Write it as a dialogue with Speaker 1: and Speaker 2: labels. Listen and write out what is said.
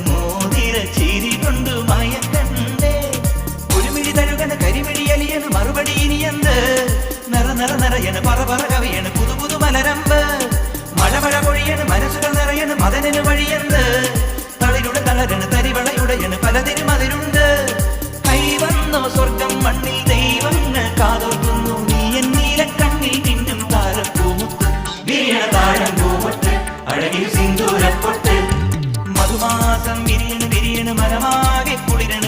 Speaker 1: മോതിര ചിരി കൊണ്ട് മയക്കണ്ടേ. ഒരു മിഴി തരുകന കരിമിഴി അലിയന് മറുപടി ഇനി എന്ത്? നിറ നിറ നിറയന് പറ പറ കവിയണ് പുതു പുതു മലരമ്പ്. മഴ മഴ പൊഴിയന് മനസ്സുകൾ നിറയന് മതനു വഴിയെന്ത് விரியணும் விரியணும் மரமாக குளிரணும்